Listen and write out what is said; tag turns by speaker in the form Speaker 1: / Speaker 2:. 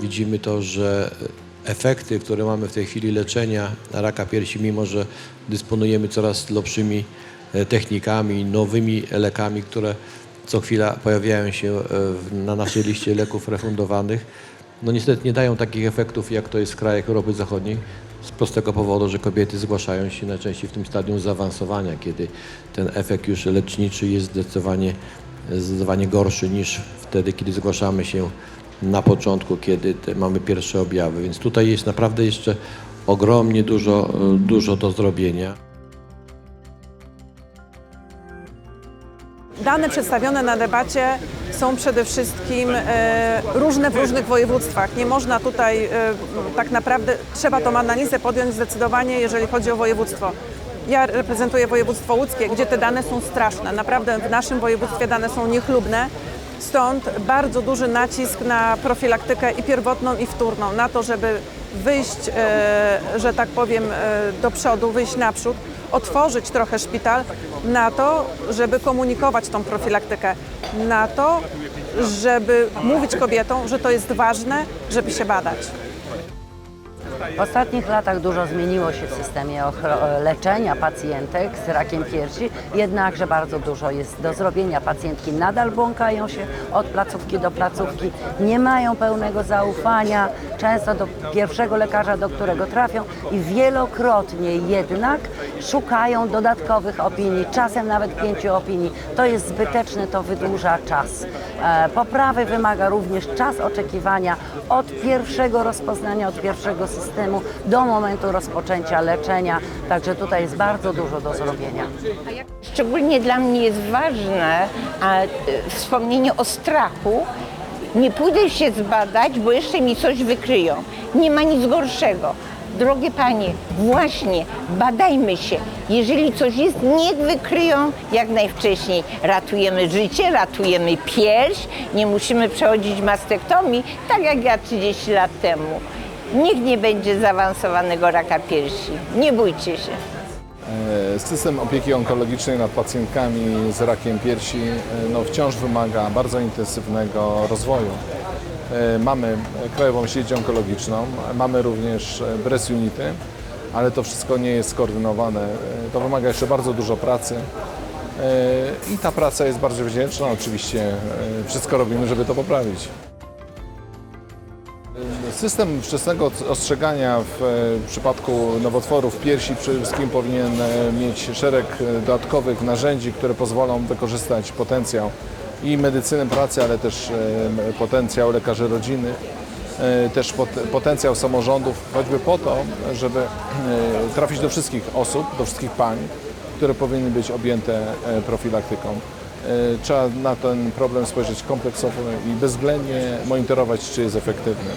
Speaker 1: Widzimy to, że efekty, które mamy w tej chwili leczenia raka piersi, mimo że dysponujemy coraz lepszymi e, technikami, nowymi lekami, które co chwila pojawiają się e, na naszej liście leków refundowanych, no niestety nie dają takich efektów, jak to jest w krajach Europy Zachodniej, z prostego powodu, że kobiety zgłaszają się najczęściej w tym stadium zaawansowania, kiedy ten efekt już leczniczy jest zdecydowanie, zdecydowanie gorszy niż wtedy, kiedy zgłaszamy się na początku, kiedy mamy pierwsze objawy. Więc tutaj jest naprawdę jeszcze ogromnie dużo, dużo do zrobienia.
Speaker 2: Dane przedstawione na debacie są przede wszystkim e, różne w różnych województwach. Nie można tutaj e, tak naprawdę, trzeba tą analizę podjąć zdecydowanie, jeżeli chodzi o województwo. Ja reprezentuję województwo łódzkie, gdzie te dane są straszne. Naprawdę w naszym województwie dane są niechlubne. Stąd bardzo duży nacisk na profilaktykę i pierwotną, i wtórną, na to, żeby wyjść, e, że tak powiem, do przodu, wyjść naprzód, otworzyć trochę szpital na to, żeby komunikować tą profilaktykę, na to, żeby mówić kobietom, że to jest ważne, żeby się badać.
Speaker 3: W ostatnich latach dużo zmieniło się w systemie leczenia pacjentek z rakiem piersi, jednakże bardzo dużo jest do zrobienia. Pacjentki nadal błąkają się od placówki do placówki, nie mają pełnego zaufania często do pierwszego lekarza, do którego trafią i wielokrotnie jednak szukają dodatkowych opinii, czasem nawet pięciu opinii. To jest zbyteczne, to wydłuża czas. E, Poprawy wymaga również czas oczekiwania od pierwszego rozpoznania, od pierwszego systemu do momentu rozpoczęcia leczenia. Także tutaj jest bardzo dużo do zrobienia.
Speaker 4: Szczególnie dla mnie jest ważne a, e, wspomnienie o strachu. Nie pójdę się zbadać, bo jeszcze mi coś wykryją. Nie ma nic gorszego. Drogie panie, właśnie badajmy się. Jeżeli coś jest, niech wykryją jak najwcześniej. Ratujemy życie, ratujemy pierś, nie musimy przechodzić mastektomii, tak jak ja 30 lat temu. Nikt nie będzie zaawansowanego raka piersi. Nie bójcie się.
Speaker 5: E, System opieki onkologicznej nad pacjentkami z rakiem piersi e, no, wciąż wymaga bardzo intensywnego rozwoju. E, Mamy Krajową Sieć Onkologiczną, mamy również e, Breast Unity, ale to wszystko nie jest skoordynowane. E, To wymaga jeszcze bardzo dużo pracy. E, I ta praca jest bardzo wdzięczna. Oczywiście e, wszystko robimy, żeby to poprawić. System wczesnego ostrzegania w e, przypadku nowotworów piersi przede wszystkim powinien e, mieć szereg e, dodatkowych narzędzi, które pozwolą wykorzystać potencjał i medycyny pracy, ale też potencjał lekarzy rodzinnych, e, też pot, potencjał samorządów, choćby po to, żeby trafić do wszystkich osób, do wszystkich pań, które powinny być objęte profilaktyką. E, Trzeba na ten problem spojrzeć kompleksowo i bezwzględnie monitorować, czy jest efektywny.